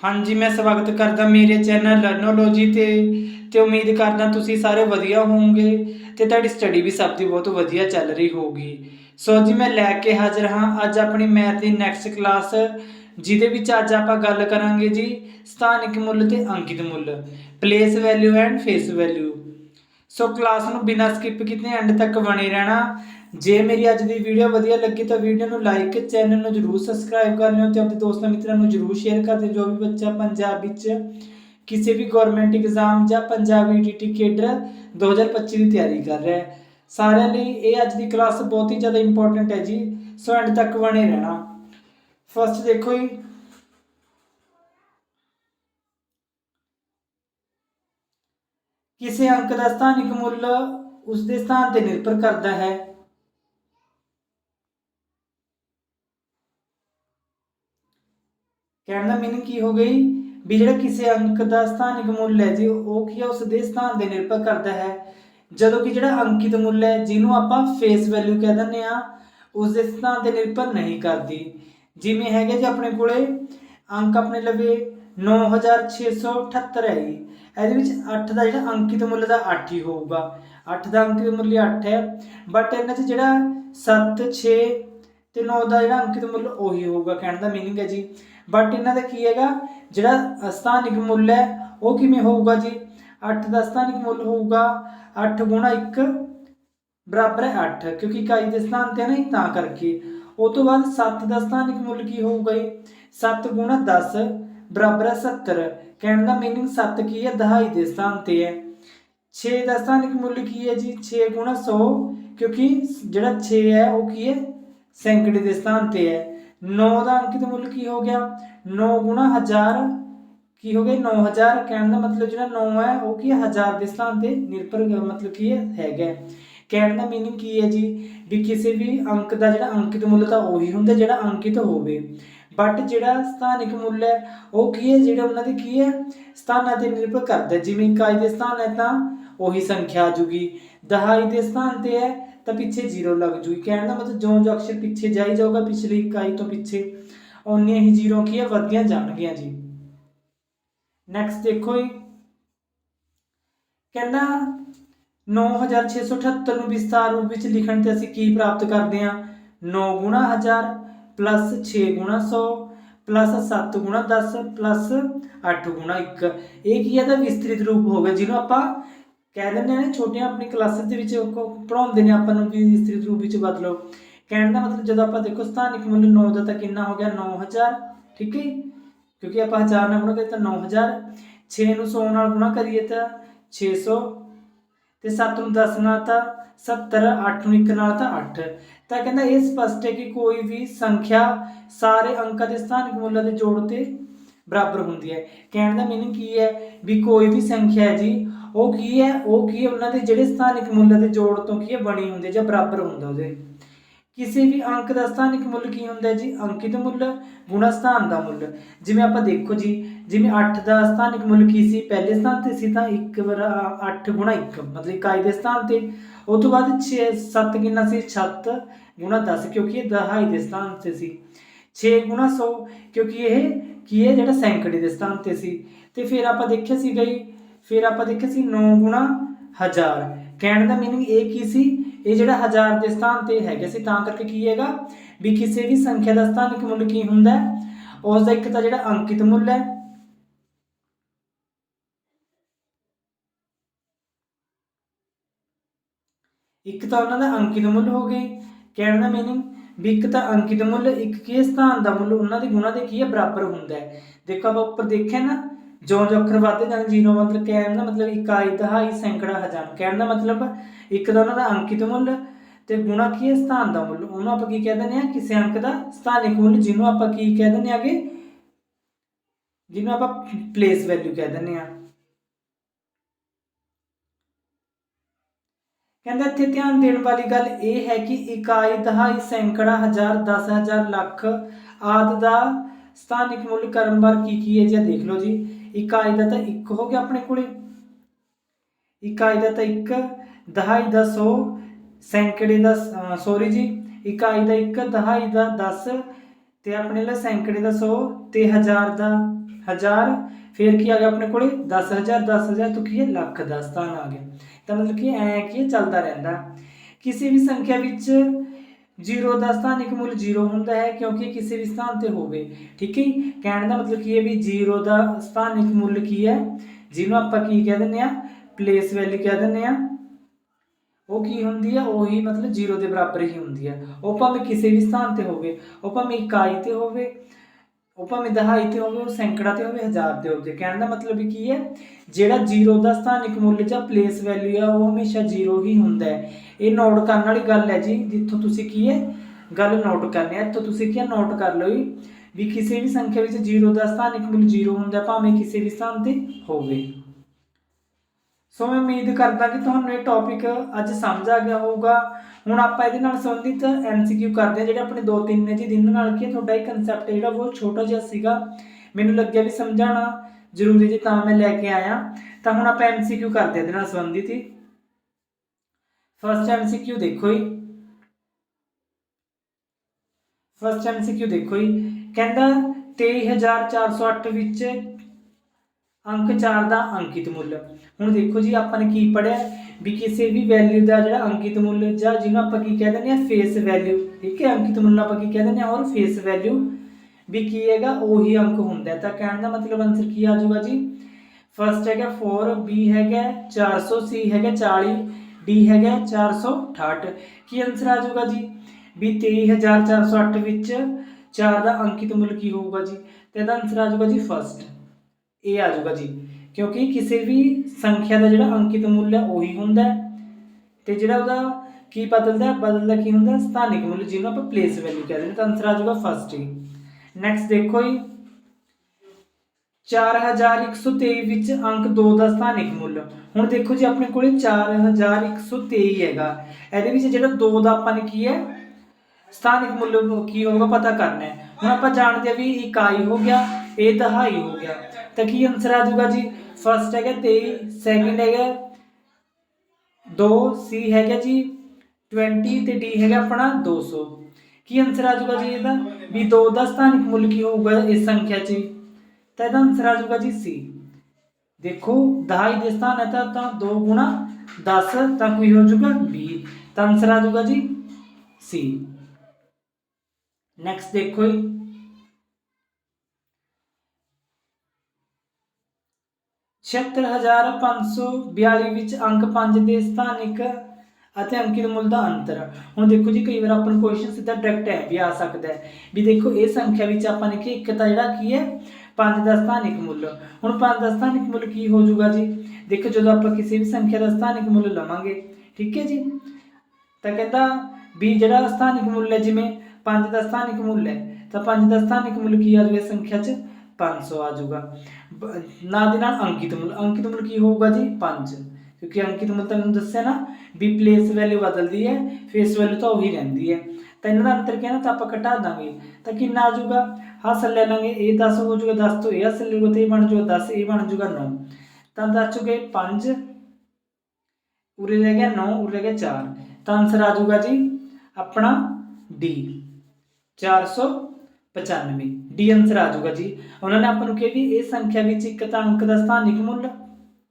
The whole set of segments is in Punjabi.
ਹਾਂਜੀ, ਮੈਂ ਸਵਾਗਤ ਕਰਦਾ ਮੇਰੇ ਚੈਨਲ ਲਰਨੋਲੋਜੀ ਤੇ ਤੇ ਉਮੀਦ ਕਰਦਾ ਤੁਸੀਂ ਸਾਰੇ ਵਧੀਆ ਹੋਵੋਗੇ ਤੇ ਤੁਹਾਡੀ ਸਟੱਡੀ ਵੀ ਸਭ ਦੀ ਬਹੁਤ ਵਧੀਆ ਚੱਲ ਰਹੀ ਹੋਊਗੀ। ਸੋ ਜੀ ਮੈਂ ਲੈ ਕੇ ਹਾਜ਼ਰ ਹਾਂ ਅੱਜ ਆਪਣੀ ਮੈਥ ਦੀ ਨੈਕਸਟ ਕਲਾਸ ਜਿਹਦੇ ਵਿੱਚ ਅੱਜ ਆਪਾਂ ਗੱਲ ਕਰਾਂਗੇ ਜੀ ਸਥਾਨਿਕ ਮੁੱਲ ਤੇ ਅੰਕਿਤ ਮੁੱਲ place value and face value so class ਨੂੰ ਬਿਨਾਂ ਸਕਿਪ ਕੀਤੇ ਐਂਡ ਤੱਕ ਬਣੇ ਰਹਿਣਾ। ਜੇ ਮੇਰੀ ਅੱਜ ਦੀ ਵੀਡੀਓ ਵਧੀਆ ਲੱਗੀ ਤਾਂ ਵੀਡੀਓ ਨੂੰ ਲਾਈਕ ਚੈਨਲ ਨੂੰ ਜਰੂਰ ਸਬਸਕ੍ਰਾਈਬ ਕਰ ਲਿਓ ਤੇ ਆਪਣੇ ਦੋਸਤਾਂ ਮਿੱਤਰਾਂ ਨੂੰ ਜਰੂਰ ਸ਼ੇਅਰ ਕਰ ਦਿਓ। ਜੋ ਵੀ ਬੱਚਾ ਪੰਜਾਬ ਵਿੱਚ ਕਿਸੇ ਵੀ ਗਵਰਨਮੈਂਟ ਐਗਜ਼ਾਮ ਜਾਂ ਪੰਜਾਬੀ ਈਟੀਟੀ ਕੇਡਰ 2025 ਦੀ ਤਿਆਰੀ ਕਰ ਰਿਹਾ ਹੈ। ਸਾਰਿਆਂ ਲਈ ਇਹ ਅੱਜ ਦੀ ਕਲਾਸ ਬਹੁਤ ਹੀ ਜ਼ਿਆਦਾ ਇੰਪੋਰਟੈਂਟ ਹੈ ਜੀ। ਸੋ ਐਂਡ ਤੱਕ ਬਣੇ ਰਹਿਣਾ। ਫਸਟ ਦੇਖੋ ਜੀ। ਕਿਸੇ ਅੰਕ ਦਾ ਸਥਾਨਿਕ ਮੁੱਲ ਉਸ ਦੇ ਸਥਾਨ ਤੇ ਨਿਰਭਰ ਕਰਦਾ ਹੈ। ਕਹਿਣ ਦਾ ਮੀਨਿੰਗ ਕੀ ਹੋ ਗਈ ਵੀ ਜਿਹੜਾ ਕਿਸੇ ਅੰਕ ਦਾ ਸਥਾਨਿਕ ਮੁੱਲ ਹੈ ਜੀ, ਉਹ ਕੀ ਹੈ ਉਸ ਦੇ ਸਥਾਨ ਤੇ ਨਿਰਭਰ ਕਰਦਾ ਹੈ। ਜਦੋਂ ਕਿ ਜਿਹੜਾ ਅੰਕਿਤ ਮੁੱਲ ਹੈ, ਜਿਹਨੂੰ ਆਪਾਂ ਫੇਸ ਵੈਲਿਊ ਕਹਿ ਦਿੰਦੇ ਆ ਉਸ ਦੇ ਸਥਾਨ ਤੇ ਨਿਰਭਰ ਨਹੀਂ ਕਰਦੀ। ਜਿਵੇਂ ਹੈਗੇ ਜੀ ਆਪਣੇ ਕੋਲੇ, ਅੰਕ ਆਪਣੇ ਲਵੇ 9678 ਹੈ ਜੀ। ਇਹਦੇ ਵਿੱਚ 8 ਦਾ ਜਿਹੜਾ ਅੰਕਿਤ ਮੁੱਲ ਦਾ 8 ਹੀ ਹੋਊਗਾ। 8 ਦਾ ਅੰਕਿਤ ਮੁੱਲ 8 ਹੈ ਬਟ ਇਹਨਾਂ 'ਚ ਜਿਹੜਾ 7 6 ਤੇ 9 ਦਾ ਜਿਹੜਾ ਅੰਕਿਤ ਮੁੱਲ ਉਹੀ ਹੋਊਗਾ। ਕਹਿਣ ਦਾ ਮੀਨਿੰਗ ਹੈ ਜੀ ਬਟ ਇਹਨਾਂ ਦਾ ਕੀ ਹੈਗਾ? ਜਿਹੜਾ ਸਥਾਨਿਕ ਮੁੱਲ ਹੈ, ਉਹ ਕਿਵੇਂ ਹੋਊਗਾ ਜੀ? 8 ਦਾ ਸਥਾਨਿਕ ਮੁੱਲ ਹੋਊਗਾ 8 ਗੁਣਾ 1 ਬਰਾਬਰ ਹੈ 8 ਕਿਉਂਕਿ ਇਕਾਈ ਦੇ ਸਥਾਨ ਤੇ ਨਹੀਂ ਤਾਂ ਕਰਕੇ। ਉਹ ਤੋਂ ਬਾਅਦ 7 ਦਾ ਸਥਾਨਿਕ ਮੁੱਲ ਕੀ ਹੋਊਗਾ ਜੀ? 7 ਗੁਣਾ 10 ਬਰਾਬਰ ਹੈ 70 ਕਹਿਣ ਦਾ ਮੀਨਿੰਗ 7 ਕੀ ਹੈ? ਦਹਾਈ ਦੇ ਸਥਾਨ ਤੇ ਹੈ। 6 ਦਾ ਸਥਾਨਿਕ ਮੁੱਲ ਕੀ ਹੈ ਜੀ? 6 ਗੁਣਾ 100 ਕਿਉਂਕਿ ਜਿਹੜਾ 6 ਹੈ, ਉਹ ਕੀ ਹੈ? ਸੈਂਕੜੇ ਦੇ ਸਥਾਨ ਤੇ ਹੈ। 9 ਦਾ ਅੰਕਿਤ ਮੁੱਲ ਕੀ ਹੋ ਗਿਆ? 9 ਗੁਣਾ 1000 ਕੀ ਹੋ ਗਿਆ 9000 ਕਹਿਣ ਦਾ ਮਤਲਬ ਜਿਹੜਾ 9 ਹੈ, ਉਹ ਕੀ ਹੈ? 1000 ਦੇ ਸਥਾਨ ਤੇ ਨਿਰਭਰ ਮਤਲਬ ਕੀ ਹੈ, ਹੈਗਾ ਕਹਿਣ ਦਾ ਮੀਨਿੰਗ ਕੀ ਹੈ ਜੀ? ਵੀ ਕਿਸੇ ਵੀ ਅੰਕ ਦਾ ਜਿਹੜਾ ਅੰਕਿਤ ਮੁੱਲ ਤਾਂ ਉਹੀ ਹੁੰਦਾ ਜਿਹੜਾ ਅੰਕਿਤ ਹੋਵੇ। ਬਟ ਜਿਹੜਾ ਸਥਾਨਿਕ ਮੁੱਲ ਹੈ, ਉਹ ਕੀ ਹੈ? ਜਿਹੜਾ ਉਹਨਾਂ ਦੀ ਕੀ ਹੈ? ਸਥਾਨਾਂ ਤੇ ਨਿਰਭਰ ਕਰਦਾ ਜਿਵੇਂ ਇਕਾਈ ਦੇ ਸਥਾਨ ਹੈ ਤਾਂ ਉਹੀ ਸੰਖਿਆ ਆ ਜੂਗੀ। ਦਹਾਈ ਦੇ ਸਥਾਨ ਤੇ ਹੈ ਤਾਂ ਪਿੱਛੇ 0 ਲੱਗ ਜੂਗੀ ਕਹਿਣ ਦਾ ਮਤਲਬ ਜਿਉਂ ਜਿਉਂ ਅਕਸ਼ਰ ਪਿੱਛੇ ਜਾਈ ਜਾਊਗਾ, ਪਿਛਲੀ ਇਕਾਈ ਤੋਂ ਪਿੱਛੇ। ਓਨੀਆਂ ਹੀ 0 ਕੀ ਹੈ ਵਧਦੀਆਂ ਜਾਣਗੀਆਂ ਜੀ। ਨੈਕਸਟ ਦੇਖੋ ਜੀ। ਕਹਿੰਦਾ 9678 ਨੂੰ ਵਿਸਤਾਰ ਰੂਪ ਵਿੱਚ ਲਿਖਣ ਤੇ ਅਸੀਂ ਕੀ ਪ੍ਰਾਪਤ ਕਰਦੇ ਹਾਂ? 9 ਗੁਣਾ 1000 ਪਲੱਸ 6 ਗੁਣਾ 100 ਪਲੱਸ 7 ਗੁਣਾ 10 ਪਲੱਸ 8 ਗੁਣਾ 1 ਇਹ ਕੀ ਹੈ ਦਾ ਵਿਸਤ੍ਰਿਤ ਰੂਪ ਹੋ ਗਿਆ। ਜਿਹਨੂੰ ਆਪਾਂ ਕਹਿ ਦਿੰਦੇ ਨੇ, ਛੋਟੀਆਂ ਆਪਣੀ ਕਲਾਸਿਸ ਦੇ ਵਿੱਚ ਪੜਾਉਂਦੇ ਨੇ ਆਪਾਂ ਨੂੰ ਵੀ ਵਿਸਤ੍ਰਿਤ ਰੂਪ ਵਿੱਚ ਬਦਲੋ। ਕਹਿਣ ਦਾ ਮਤਲਬ ਜਦੋਂ ਆਪਾਂ ਦੇਖੋ ਸਥਾਨਿਕ ਮੁੱਲ 9 ਦਾ ਤਾਂ ਕਿੰਨਾ ਹੋ ਗਿਆ? 9000 ਠੀਕ ਹੈ ਜੀ? ਕਿਉਂਕਿ ਆਪਾਂ 1000 ਨਾਲ ਗੁਣਾ ਕਰੀਏ ਤਾਂ 9000 6 ਨੂੰ 100 ਨਾਲ ਗੁਣਾ ਕਰੀਏ ਤਾਂ 600 ਤੇ 7 ਨੂੰ 10 ਨਾਲ ਤਾਂ 70 8 ਨੂੰ 1 ਨਾਲ ਤਾਂ 8 ਤਾਂ ਕਹਿੰਦਾ ਇਹ ਸਪਸ਼ਟ ਹੈ ਕਿ ਕੋਈ ਵੀ ਸੰਖਿਆ ਸਾਰੇ ਅੰਕਾਂ ਦੇ ਸਥਾਨਕ ਮੁੱਲਾਂ ਦੇ ਜੋੜ ਤੇ ਬਰਾਬਰ ਹੁੰਦੀ ਹੈ। ਕਹਿਣ ਦਾ ਮੀਨਿੰਗ ਕੀ ਹੈ? ਵੀ ਕੋਈ ਵੀ ਸੰਖਿਆ ਹੈ ਜੀ ਉਹ ਕੀ ਹੈ? ਉਹ ਕੀ ਹੈ? ਉਹਨਾਂ ਦੇ ਜਿਹੜੇ ਸਥਾਨਿਕ ਮੁੱਲ ਦੇ ਜੋੜ ਤੋਂ ਕੀ ਹੈ? ਬਣੀ ਹੁੰਦੇ ਜਾਂ ਬਰਾਬਰ ਹੁੰਦਾ ਉਹਦੇ। ਕਿਸੇ ਵੀ ਅੰਕ ਦਾ ਸਥਾਨਿਕ ਮੁੱਲ ਕੀ ਹੁੰਦਾ ਜੀ? ਅੰਕਿਤ ਮੁੱਲ, ਗੁਣਾ ਸਥਾਨ ਦਾ ਮੁੱਲ। ਜਿਵੇਂ ਆਪਾਂ ਦੇਖੋ ਜੀ, ਜਿਵੇਂ 8 ਦਾ ਸਥਾਨਿਕ ਮੁੱਲ ਕੀ ਸੀ? ਪਹਿਲੇ ਸਥਾਨ ਤੇ ਸੀ ਤਾਂ 1 8 ਗੁਣਾ 1 ਮਤਲਬ ਇਕਾਈ ਦੇ ਸਥਾਨ ਤੇ। ਉਹ ਤੋਂ ਬਾਅਦ 6 7 ਕਿੰਨਾ ਸੀ? 7 ਗੁਣਾ 10 ਕਿਉਂਕਿ ਇਹ ਦਹਾਈ ਦੇ ਸਥਾਨ ਤੇ ਸੀ। 6 ਗੁਣਾ 100 ਕਿਉਂਕਿ ਇਹ ਕੀ ਹੈ? ਜਿਹੜਾ ਸੈਂਕੜੇ ਦੇ ਸਥਾਨ ਤੇ ਸੀ। ਤੇ ਫਿਰ ਆਪਾਂ ਦੇਖਿਆ ਸੀ ਗਈ ਫਿਰ ਆਪਾਂ ਦੇਖਿਆ ਸੀ 9 ਗੁਣਾ 1000 ਕਹਿਣ ਦਾ ਮੀਨਿੰਗ ਇਹ ਕੀ ਸੀ? ਇਹ ਜਿਹੜਾ 1000 ਦੇ ਸਥਾਨ ਤੇ ਹੈਗਾ ਸੀ, ਤਾਂ ਕਰਕੇ ਕੀ ਹੈਗਾ? ਵੀ ਕਿਸੇ ਵੀ ਸੰਖਿਆ ਦਾ ਸਥਾਨਿਕ ਮੁੱਲ ਕੀ ਹੁੰਦਾ ਹੈ? ਉਸ ਦਾ ਇੱਕ ਤਾਂ ਜਿਹੜਾ ਅੰਕਿਤ ਮੁੱਲ ਹੈ। ਇੱਕ ਤਾਂ ਉਹਨਾਂ ਦਾ ਅੰਕਿਤ ਮੁੱਲ ਹੋ ਗਈ ਕਹਿਣ ਦਾ ਮੀਨਿੰਗ ਵੀ ਇੱਕ ਤਾਂ ਅੰਕਿਤ ਮੁੱਲ ਇੱਕ ਕੀ ਸਥਾਨ ਦਾ ਮੁੱਲ। ਉਹਨਾਂ ਦੇ ਗੁਣਾ ਦੇ ਕੀ ਹੈ? ਬਰਾਬਰ ਹੁੰਦਾ ਹੈ। ਦੇਖੋ ਆਪਾਂ ਉੱਪਰ ਦੇਖਿਆ ਨਾ ਜੋ ਜਿਉਂ ਅੱਖਰ ਵੱਧਦੇ ਜਾਂਦੇ ਜ਼ੀਰੋ ਮਤਲਬ ਕਹਿਣ ਦਾ ਮਤਲਬ ਇਕਾਈ ਦਹਾਈ ਸੈਂਕੜਾ ਹਜ਼ਾਰ। ਕਹਿਣ ਦਾ ਮਤਲਬ ਇੱਕ ਤਾਂ ਉਹਨਾਂ ਦਾ ਅੰਕਿਤ ਮੁੱਲ ਤੇ ਗੁਣਾ ਕੀ ਹੈ? ਸਥਾਨ ਦਾ ਮੁੱਲ। ਉਹਨੂੰ ਆਪਾਂ ਕੀ ਕਹਿ ਦਿੰਦੇ ਆ ਕਿਸੇ ਅੰਕ ਦਾ ਸਥਾਨਿਕ ਮੁੱਲ, ਜਿਹਨੂੰ ਆਪਾਂ ਕੀ ਕਹਿ ਦਿੰਦੇ ਆਗੇ ਜਿਹਨੂੰ ਆਪਾਂ ਪਲੇਸ ਵੈਲਿਊ ਕਹਿ ਦਿੰਦੇ ਆ ਕਹਿੰਦਾ ਇੱਥੇ ਧਿਆਨ ਦੇਣ ਵਾਲੀ ਗੱਲ ਇਹ ਹੈ ਕਿ ਇਕਾਈ ਦਹਾਈ ਸੈਂਕੜਾ ਹਜ਼ਾਰ 10000 ਲੱਖ ਆਦਿ ਦਾ ਸਥਾਨਿਕ ਮੁੱਲ ਕਰਨ ਵਾਰ ਕੀ ਕੀ ਹੈ? ਜੀ ਆਹ ਦੇਖ ਲਓ ਜੀ ਇਕਾਈ ਦਾ ਤਾਂ 1 ਹੋ ਗਿਆ ਆਪਣੇ ਕੋਲੇ। ਇਕਾਈ ਦਾ ਤਾਂ 1 ਦਹਾਈ ਦਾ 100 ਸੈਂਕੜੇ ਦਾ ਸੌਰੀ ਜੀ। ਇਕਾਈ ਦਾ 1 ਦਹਾਈ ਦਾ 10 ਤੇ ਆਪਣੇ ਲਈ ਸੈਂਕੜੇ ਦਾ 100 ਤੇ ਹਜ਼ਾਰ ਦਾ ਹਜ਼ਾਰ। ਫਿਰ ਕੀ ਆ ਗਿਆ ਆਪਣੇ ਕੋਲੇ? 10000 10000 ਤੋਂ ਕੀ ਹੈ? ਲੱਖ ਦਾ ਸਥਾਨ ਆ ਗਿਆ। ਤਾਂ ਮਤਲਬ ਕਿ ਐ ਕੀ ਹੈ, ਚੱਲਦਾ ਰਹਿੰਦਾ। ਕਿਸੇ ਵੀ ਸੰਖਿਆ ਵਿੱਚ 0 ਦਾ ਸਥਾਨਿਕ ਮੁੱਲ 0 ਹੁੰਦਾ ਹੈ ਕਿਉਂਕਿ ਕਿਸੇ ਵੀ ਸਥਾਨ ਤੇ ਹੋਵੇ, ਠੀਕ ਹੈ ਕਹਿਣ ਦਾ ਮਤਲਬ ਕੀ ਹੈ ਵੀ ਜੀਰੋ ਦਾ ਸਥਾਨਿਕ ਮੁੱਲ ਕੀ ਹੈ? ਜਿਹਨੂੰ ਆਪਾਂ ਕੀ ਕਹਿ ਦਿੰਦੇ ਆ ਪਲੇਸ ਵੈਲਿਊ ਕਹਿ ਦਿੰਦੇ ਆ ਉਹ ਕੀ ਹੁੰਦੀ ਆ ਉਹੀ ਮਤਲਬ ਜੀਰੋ ਦੇ ਬਰਾਬਰ ਹੀ ਹੁੰਦੀ ਆ ਉਹ ਭਾਵੇਂ ਕਿਸੇ ਵੀ ਸਥਾਨ ਤੇ ਹੋਵੇ, ਉਹ ਭਾਵੇਂ ਇਕਾਈ ਤੇ ਹੋਵੇ ਉਹ ਭਾਵੇਂ ਦਹਾਈ ਤੇ ਹੋਵੇ, ਉਹ ਸੈਂਕੜਾ ਤੇ ਹੋਵੇ, ਹਜ਼ਾਰ ਤੇ ਹੋਵੇ। ਕਹਿਣ ਦਾ ਮਤਲਬ ਕੀ ਹੈ? ਜਿਹੜਾ ਜ਼ੀਰੋ ਦਾ ਸਥਾਨਿਕ ਮੁੱਲ ਜਾਂ ਪਲੇਸ ਵੈਲਿਊ ਆ, ਉਹ ਹਮੇਸ਼ਾ ਜ਼ੀਰੋ ਹੀ ਹੁੰਦਾ ਹੈ। ਇਹ ਨੋਟ ਕਰਨ ਵਾਲੀ ਗੱਲ ਹੈ ਜੀ, ਜਿੱਥੋਂ ਤੁਸੀਂ ਕੀ ਹੈ? ਗੱਲ ਨੋਟ ਕਰਨੀ ਹੈ। ਤਾਂ ਤੁਸੀਂ ਕੀ ਨੋਟ ਕਰ ਲਓ ਜੀ, ਵੀ ਕਿਸੇ ਵੀ ਸੰਖਿਆ ਵਿੱਚ ਜੀਰੋ ਦਾ ਸਥਾਨਿਕ ਮੁੱਲ ਜੀਰੋ ਹੁੰਦਾ, ਭਾਵੇਂ ਕਿਸੇ ਵੀ ਸਥਾਨ ਤੇ ਹੋਵੇ। ਸੋ ਮੈਂ ਉਮੀਦ ਕਰਦਾ ਕਿ ਤੁਹਾਨੂੰ ਇਹ ਟੌਪਿਕ ਅੱਜ ਸਮਝ ਆ ਗਿਆ ਹੋਊਗਾ। ਹੁਣ ਆਪਾਂ ਇਹਦੇ ਨਾਲ ਸੰਬੰਧਿਤ ਐਮਸੀਕਿਊ ਕਰਦੇ ਹਾਂ, ਜਿਹੜੇ ਆਪਣੇ ਦੋ ਤਿੰਨ ਨੇ ਜੀ ਜਿਨ੍ਹਾਂ ਨਾਲ ਕੀ ਤੁਹਾਡਾ ਇਹ ਕਨਸੈਪਟ ਜਿਹੜਾ ਬਹੁਤ ਛੋਟਾ ਜਿਹਾ ਸੀਗਾ। ਮੈਨੂੰ ਲੱਗਿਆ ਵੀ ਸਮਝਾਉਣਾ ਜ਼ਰੂਰੀ ਜੀ ਤਾਂ ਮੈਂ ਲੈ ਕੇ ਆਇਆ। ਤਾਂ ਹੁਣ ਆਪਾਂ ਐਮਸੀਕਿਊ ਕਰਦੇ ਹਾਂ ਇਹਦੇ ਨਾਲ ਸੰਬੰਧਿਤ ਹੀ। ਫਸਟ ਐਮਸੀਕਿਊ ਦੇਖੋ ਜੀ। ਫਸਟ ਐਮਸੀਕਿਊ ਦੇਖੋ ਜੀ। ਕਹਿੰਦਾ 23408 ਵਿੱਚ ਅੰਕ 4 ਦਾ ਅੰਕਿਤ ਮੁੱਲ। ਹੁਣ ਦੇਖੋ ਜੀ, ਆਪਾਂ ਨੇ ਕੀ ਪੜਿਆ ਵੀ ਕਿਸੇ ਵੀ ਵੈਲਿਊ ਦਾ ਜਿਹੜਾ ਅੰਕਿਤ ਮੁੱਲ ਜਾਂ ਜਿਹਨੂੰ ਆਪਾਂ ਕੀ ਕਹਿ ਦਿੰਦੇ ਆ ਫੇਸ ਵੈਲਿਊ ਠੀਕ ਹੈ? ਅੰਕਿਤ ਮੁੱਲ ਆਪਾਂ ਕੀ ਕਹਿ ਦਿੰਦੇ ਆ ਔਰ ਫੇਸ ਵੈਲਿਊ ਵੀ ਕੀ ਹੈਗਾ, ਉਹੀ ਅੰਕ ਹੁੰਦਾ ਤਾਂ ਕਹਿਣ ਦਾ ਮਤਲਬ ਆਨਸਰ ਕੀ ਆ ਜਾਊਗਾ ਜੀ? ਫਰਸਟ ਹੈਗਾ 4 ਬੀ ਹੈਗਾ 400 ਸੀ ਹੈਗਾ 40 ਡੀ ਹੈਗਾ 468 ਕੀ ਆਨਸਰ ਆ ਜਾਊਗਾ ਜੀ? ਵੀ 23408 ਵਿੱਚ 4 ਦਾ ਅੰਕਿਤ ਮੁੱਲ ਕੀ ਹੋਊਗਾ ਜੀ? ਤੇ ਇਹਦਾ ਆਨਸਰ ਆ ਜਾਊਗਾ ਜੀ ਫਰਸਟ ਇਹ ਆ ਜਾਊਗਾ ਜੀ। ਕਿਉਂਕਿ ਕਿਸੇ ਵੀ ਸੰਖਿਆ ਦਾ ਜਿਹੜਾ ਅੰਕਿਤ ਮੁੱਲ ਹੈ ਉਹੀ ਹੁੰਦਾ ਤੇ ਜਿਹੜਾ ਉਹਦਾ ਕੀ ਬਦਲਦਾ ਬਦਲਦਾ ਕੀ ਹੁੰਦਾ ਹੈ? ਸਥਾਨਿਕ ਮੁੱਲ ਜਿਹਨੂੰ ਆਪਾਂ ਪਲੇਸ ਵੈਲਿਊ ਕਹਿੰਦੇ ਨੇ ਤਾਂ ਆਨਸਰ ਆ ਜਾਊਗਾ ਫਸਟ ਹੀ ਨੈਕਸਟ ਦੇਖੋ ਜੀ। 4123 ਵਿੱਚ ਅੰਕ 2 ਦਾ ਸਥਾਨਿਕ ਮੁੱਲ। ਹੁਣ ਦੇਖੋ ਜੀ, ਆਪਣੇ ਕੋਲੇ 4123 ਹੈਗਾ। ਇਹਦੇ ਵਿੱਚ ਜਿਹੜਾ 2 ਦਾ ਆਪਾਂ ਨੇ ਕੀ ਹੈ? ਸਥਾਨਿਕ ਮੁੱਲ ਕੀ ਹੋਊਗਾ, ਪਤਾ ਕਰਨਾ ਹੈ। ਹੁਣ ਆਪਾਂ ਜਾਣਦੇ ਆ ਵੀ ਇਕਾਈ ਹੋ ਗਿਆ। ਇਹ ਦਹਾਈ ਹੋ ਗਿਆ। ਤਾਂ ਕੀ ਆਨਸਰ ਆ ਜਾਊਗਾ ਜੀ? ਫਰਸਟ ਹੈਗਾ 23 ਸੈਕਿੰਡ ਹੈਗਾ 2 ਸੀ ਹੈਗਾ ਜੀ 20 ਤੇ ਡੀ ਹੈਗਾ ਆਪਣਾ 200 ਕੀ ਆਨਸਰ ਆ ਜਾਊਗਾ ਜੀ ਇਹਦਾ? ਵੀ 2 ਦਾ ਸਥਾਨਿਕ ਮੁੱਲ ਕੀ ਹੋਊਗਾ ਇਸ ਸੰਖਿਆ 'ਚ? ਤਾਂ ਇਹਦਾ ਆਨਸਰ ਆ ਜਾਊਗਾ ਜੀ ਸੀ ਦੇਖੋ, ਦਹਾਈ ਦੇ ਸਥਾਨ ਹੈ ਤਾਂ ਤਾਂ 2 ਗੁਣਾ 10 ਤਾਂ ਕੋਈ ਹੋ ਜਾਊਗਾ 20 ਤਾਂ ਆਨਸਰ ਆ ਜਾਊਗਾ ਜੀ ਸੀ ਨੈਕਸਟ ਦੇਖੋ ਜੀ। ਛਿਅੱਤਰ ਹਜ਼ਾਰ ਪੰਜ ਸੌ ਬਿਆਲੀ ਵਿੱਚ ਅੰਕ 5 ਦੇ ਸਥਾਨਿਕ ਅਤੇ ਅੰਕਿਤ ਮੁੱਲ ਦਾ ਅੰਤਰ। ਹੁਣ ਦੇਖੋ ਜੀ, ਕਈ ਵਾਰ ਆਪਾਂ ਨੂੰ ਕੁਐਸਚਨ ਸਿੱਧਾ ਡਾਇਰੈਕਟ ਹੈ ਵੀ ਆ ਸਕਦਾ ਹੈ। ਵੀ ਦੇਖੋ, ਇਹ ਸੰਖਿਆ ਵਿੱਚ ਆਪਾਂ ਨੇ ਕਿ ਇੱਕ ਤਾਂ ਜਿਹੜਾ ਕੀ ਹੈ 5 ਦਾ ਸਥਾਨਿਕ ਮੁੱਲ। ਹੁਣ 5 ਦਾ ਸਥਾਨਿਕ ਮੁੱਲ ਕੀ ਹੋ ਜਾਊਗਾ ਜੀ? ਦੇਖੋ, ਜਦੋਂ ਆਪਾਂ ਕਿਸੇ ਵੀ ਸੰਖਿਆ ਦਾ ਸਥਾਨਿਕ ਮੁੱਲ ਲਵਾਂਗੇ, ਠੀਕ ਹੈ ਜੀ? ਤਾਂ ਕਹਿੰਦਾ ਵੀ ਜਿਹੜਾ ਸਥਾਨਿਕ ਮੁੱਲ ਹੈ, ਜਿਵੇਂ 5 ਦਾ ਸਥਾਨਿਕ ਮੁੱਲ ਹੈ, ਤਾਂ 5 ਦਾ ਸਥਾਨਿਕ ਮੁੱਲ ਕੀ ਆ ਜਾਊਗਾ ਸੰਖਿਆ 'ਚ? 500 ਆ ਜਾਊਗਾ। ਨਾਲ ਦੇ ਨਾਲ ਅੰਕਿਤ ਮੁੱਲ ਅੰਕਿਤ ਮੁੱਲ ਕੀ ਹੋਊਗਾ ਜੀ? 5 ਕਿਉਂਕਿ ਅੰਕਿਤ ਮੁੱਲ ਤੁਹਾਨੂੰ ਦੱਸਿਆ ਨਾ, ਵੀ ਪਲੇਸ ਵੈਲਿਊ ਬਦਲਦੀ ਹੈ ਫੇਸ ਵੈਲਿਊ ਤਾਂ ਉਹੀ ਰਹਿੰਦੀ ਹੈ। ਤਾਂ ਇਹਨਾਂ ਦਾ ਅੰਤਰ ਕਿਹਾ ਤਾਂ ਆਪਾਂ ਘਟਾ ਦਾਂਗੇ। ਤਾਂ ਕਿੰਨਾ ਆ ਜਾਊਗਾ? ਹਾਸਲ ਲੈ ਲਾਂਗੇ, ਇਹ 10 ਹੋ ਜਾਊਗਾ 10 ਤੋਂ ਇਹ ਹਾਸਲ ਲੈ ਲਓ ਤੇ ਇਹ ਬਣ ਜਾਊਗਾ 10 ਇਹ ਬਣ ਜਾਊਗਾ 9 ਤਾਂ 10 ਚੁਗੇ 5 ਉਰੇ ਰਹਿ ਗਿਆ 9 ਉਰੇ ਰਹਿ ਗਿਆ 4 ਤਾਂ ਆਨਸਰ ਆ ਜਾਊਗਾ ਜੀ ਆਪਣਾ ਡੀ 495 ਡੀ ਆਨਸਰ ਆ ਜਾਊਗਾ ਜੀ। ਉਹਨਾਂ ਨੇ ਆਪਾਂ ਨੂੰ ਕਿਹਾ ਵੀ ਇਹ ਸੰਖਿਆ ਵਿੱਚ ਇੱਕ ਤਾਂ ਅੰਕ ਦਾ ਸਥਾਨਿਕ ਮੁੱਲ,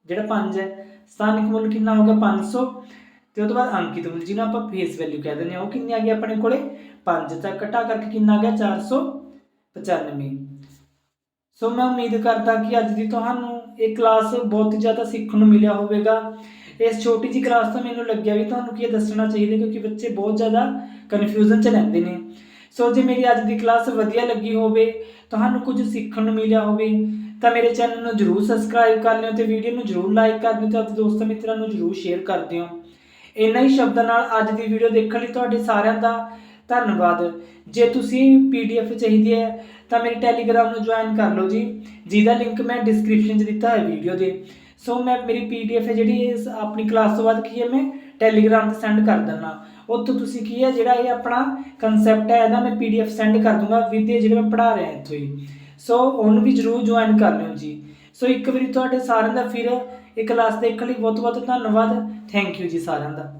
ਜਿਹੜਾ 5 ਹੈ, ਸਥਾਨਿਕ ਮੁੱਲ ਕਿੰਨਾ ਹੋ ਗਿਆ 500 ਤੇ ਉਹ ਤੋਂ ਬਾਅਦ ਅੰਕਿਤ ਮੁੱਲ, ਜਿਹਨੂੰ ਆਪਾਂ ਫੇਸ ਵੈਲਿਊ ਕਹਿ ਦਿੰਦੇ ਹਾਂ, ਉਹ ਕਿੰਨੀ ਆ ਗਈ ਆਪਣੇ ਕੋਲੇ? 5 ਤਾਂ ਘਟਾ ਕਰਕੇ ਕਿੰਨਾ ਆ ਗਿਆ? 495 ਸੋ ਮੈਂ ਉਮੀਦ ਕਰਦਾ ਕਿ ਅੱਜ ਦੀ ਤੁਹਾਨੂੰ ਇਹ ਕਲਾਸ ਬਹੁਤ ਜ਼ਿਆਦਾ ਸਿੱਖਣ ਨੂੰ ਮਿਲਿਆ ਹੋਵੇਗਾ। ਇਸ ਛੋਟੀ ਜਿਹੀ ਕਲਾਸ ਤੋਂ ਮੈਨੂੰ ਲੱਗਿਆ ਵੀ ਤੁਹਾਨੂੰ ਕੀ ਇਹ ਦੱਸਣਾ ਚਾਹੀਦਾ, ਕਿਉਂਕਿ ਬੱਚੇ ਬਹੁਤ ਜ਼ਿਆਦਾ ਕਨਫਿਊਜ਼ਨ ਚ ਰਹਿੰਦੇ ਨੇ। ਸੋ ਜੇ ਮੇਰੀ ਅੱਜ ਦੀ ਕਲਾਸ ਵਧੀਆ ਲੱਗੀ ਹੋਵੇ, ਤੁਹਾਨੂੰ ਕੁਝ ਸਿੱਖਣ ਨੂੰ ਮਿਲਿਆ ਹੋਵੇ, ਤਾਂ ਮੇਰੇ ਚੈਨਲ ਨੂੰ ਜਰੂਰ ਸਬਸਕ੍ਰਾਈਬ ਕਰ ਲਿਓ ਤੇ ਵੀਡੀਓ ਨੂੰ ਜਰੂਰ ਲਾਈਕ ਕਰ ਦਿਓ ਤੇ ਆਪਣੇ ਦੋਸਤਾਂ ਮਿੱਤਰਾਂ ਨੂੰ ਜਰੂਰ ਸ਼ੇਅਰ ਕਰ ਦਿਓ। ਇੰਨਾ ਹੀ ਸ਼ਬਦਾਂ ਨਾਲ ਅੱਜ ਦੀ ਵੀਡੀਓ ਦੇਖਣ ਲਈ ਤੁਹਾਡੇ ਸਾਰਿਆਂ ਦਾ ਧੰਨਵਾਦ। ਜੇ ਤੁਸੀਂ ਪੀਡੀਐਫ ਚਾਹੀਦੀ ਹੈ, ਤਾਂ ਮੇਰੇ ਟੈਲੀਗ੍ਰਾਮ ਨੂੰ ਜੁਆਇਨ ਕਰ ਲਓ ਜੀ, ਜਿਹਦਾ ਲਿੰਕ ਮੈਂ ਡਿਸਕ੍ਰਿਪਸ਼ਨ 'ਚ ਦਿੱਤਾ ਹੈ ਵੀਡੀਓ ਦੇ ਸੋ ਮੈਂ ਮੇਰੀ ਪੀਡੀਐਫ ਹੈ ਜਿਹੜੀ ਆਪਣੀ ਕਲਾਸ ਤੋਂ ਬਾਅਦ ਕੀ ਹੈ, ਮੈਂ ਟੈਲੀਗ੍ਰਾਮ ਤੇ ਸੈਂਡ ਕਰ ਦਿੰਦਾ। ਉੱਥੋਂ ਤੁਸੀਂ ਕੀ ਹੈ, ਜਿਹੜਾ ਇਹ ਆਪਣਾ ਕਨਸੈਪਟ ਹੈ, ਇਹਦਾ ਮੈਂ ਪੀਡੀਐਫ ਸੈਂਡ ਕਰ ਦੂੰਗਾ ਵਿਦ ਜਿਹੜੇ ਮੈਂ ਪੜ੍ਹਾ ਰਿਹਾ ਇੱਥੋਂ ਹੀ। ਸੋ ਉਹਨੂੰ ਵੀ ਜਰੂਰ ਜੁਆਇਨ ਕਰ ਲਿਓ ਜੀ। ਸੋ ਇੱਕ ਵਾਰੀ ਤੁਹਾਡੇ ਸਾਰਿਆਂ ਦਾ ਫਿਰ ਇਹ ਕਲਾਸ ਦੇਖਣ ਲਈ ਬਹੁਤ ਬਹੁਤ ਧੰਨਵਾਦ। ਥੈਂਕ ਯੂ ਜੀ ਸਾਰਿਆਂ ਦਾ।